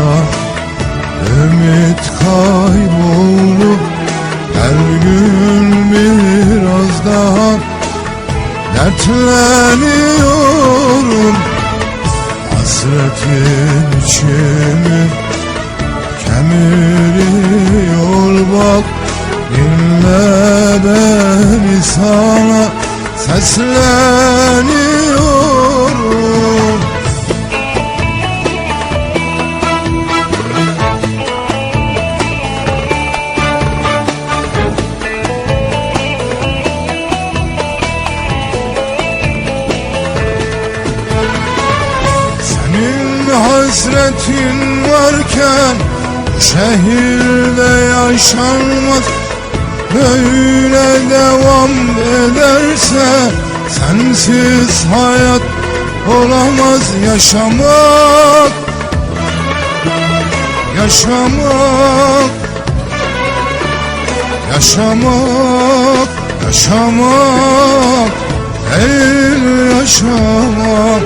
boşuna Ümit kayboldu Her gün biraz daha Dertleniyorum. Hasretin içimi Kemiriyor bak Dinle beni sana Sesleniyorum. Hasretin varken şehirde yaşanmaz. Böyle devam ederse sensiz hayat olamaz. Yaşamak Yaşamak Yaşamak Yaşamak Değil yaşamak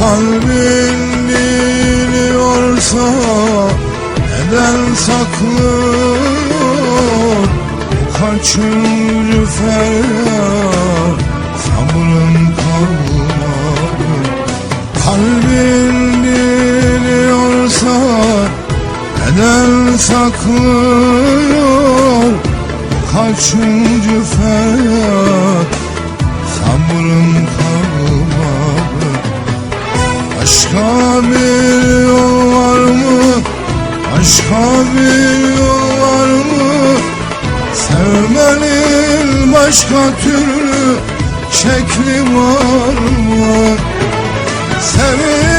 Kalbin biliyorsa neden saklıyor? Kaçıncı feryat sabrın kalmadı Kalbin biliyorsa neden saklıyor? Kaçıncı feryat sabrın kalmadı Başka bir yol var mı? Başka bir yol var mı? Sevmenin başka türlü şekli var mı? Sevdiğimi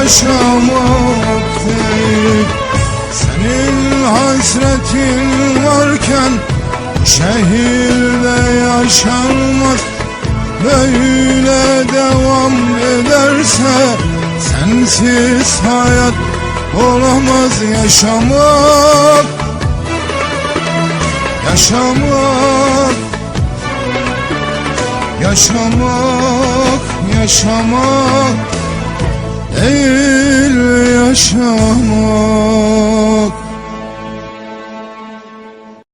yaşamak Senin hasretin varken şehirde yaşanmaz. Böyle devam ederse sensiz hayat olamaz. Yaşamak Yaşamak Yaşamak, yaşamak değil yaşamak